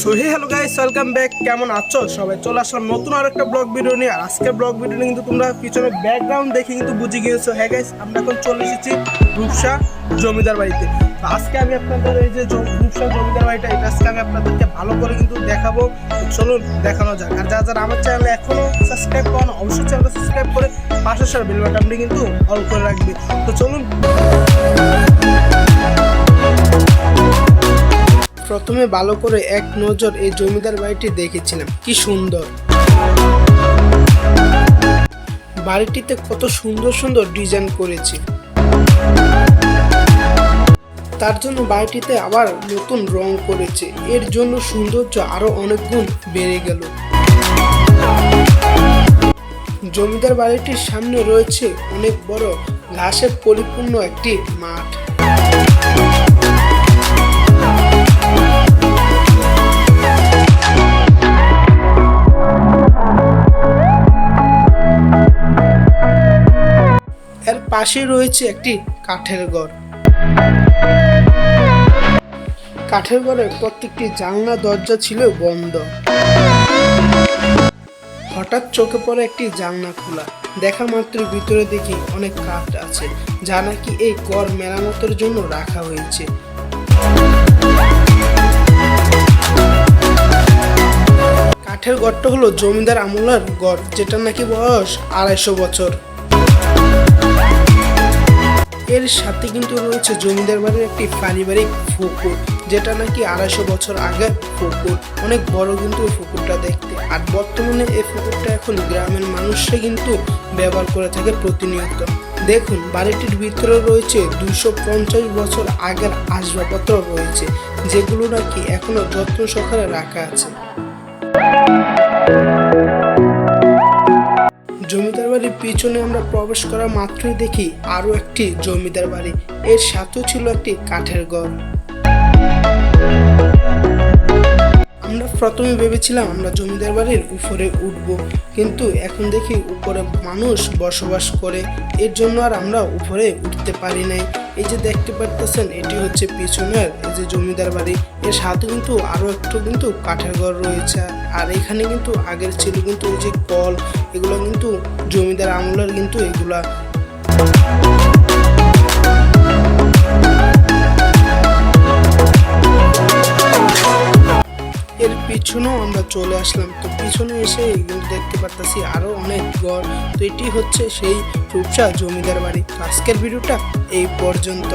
So hello guys welcome back কেমন আছো সবাই? চলে আসলাম নতুন আর একটা ব্লগ ভিডিও নিয়ে। আর আজকের ব্লগ ভিডিও কিন্তু তোমরা পিছনে ব্যাকগ্রাউন্ড দেখে কিন্তু বুঝে গিয়েছো। হ্যাঁ গাইস আমরা এখন চলে এসেছি রূপসা জমিদার বাড়িতে। আজকে আমি আপনাদের এই যে রূপসা জমিদার বাড়িটা, এটা আজকে আমি আপনাদেরকে ভালো করে কিন্তু দেখাবো। চলুন, দেখানো যাক। আর যারা যারা আমার চ্যানেলে এখনও সাবস্ক্রাইব করেন অবশ্যই চ্যানেলটা সাবস্ক্রাইব করে পাশে সার বেল বাটনটি কিন্তু অল করে রাখবে। তো চলুন। প্রথমে ভালো করে এক নজর এই জমিদার বাড়িটি দেখেছিলাম। কি সুন্দর। বাড়িটিতে কত সুন্দর সুন্দর ডিজাইন করেছে। তার জন্য বাড়িটিতে আবার নতুন রং করেছে। এর জন্য সৌন্দর্য আরও অনেক গুণ বেড়ে গেল। জমিদার বাড়িটির সামনে রয়েছে অনেক বড় ঘাসে পরিপূর্ণ একটি মাঠ। পাশে রয়েছে একটি কাঠের ঘর। কাঠের ঘরের প্রত্যেকটি জানলা, দরজা ছিল বন্ধ। হঠাৎ চোখে পড়ে একটি জানলা খোলা। দেখা মাত্র ভিতরে দেখি অনেক কাঠ আছে, যা নাকি এই ঘর মেরামতের জন্য রাখা হয়েছে। কাঠের ঘরটা হলো জমিদার আমলার ঘর, যেটা নাকি বয়স আড়াইশো বছর। এর সাথে কিন্তু রয়েছে জমিদার বাড়ির একটি পারিবারিক পুকুর যেটা নাকি আড়াইশো বছর আগে পুকুর অনেক বড় কিন্তু এই পুকুরটা দেখতে। আর বর্তমানে এই পুকুরটা এখন গ্রামের মানুষরা কিন্তু ব্যবহার করে থাকে প্রতিনিয়ত। দেখুন, বাড়িটির ভিতরে রয়েছে দুশো পঞ্চাশ বছর আগের আসবাবপত্র রয়েছে, যেগুলো নাকি এখনও যত্ন সহকারে রাখা আছে। বাড়ির পিছনে আমরা প্রবেশ করা মাত্রই দেখি আরও একটি জমিদার বাড়ি। এর সাথেও ছিল একটি কাঠের ঘর। আমরা প্রথমে ভেবেছিলাম আমরা জমিদার বাড়ির উপরে উঠব, কিন্তু এখন দেখি উপরে মানুষ বসবাস করে। এর জন্য আর আমরা উপরে উঠতে পারি নাই। এই যে দেখতে পারতেছেন, এটি হচ্ছে পিছনের এই যে জমিদার বাড়ি। এর সাথে কিন্তু আরও একটু কিন্তু কাঠের ঘর রয়েছে। আর এখানে কিন্তু আগের ছিল কিন্তু ওই যে কল এগুলো কিন্তু জমিদার আমলের কিন্তু এগুলা। এর পিছনেও আমরা চলে আসলাম। তো পিছনে এসে কিন্তু দেখতে পারতেছি আরও অনেক ঘর। তো এটি হচ্ছে সেই রূপসা জমিদার বাড়ি। আজকের ভিডিওটা এই পর্যন্ত।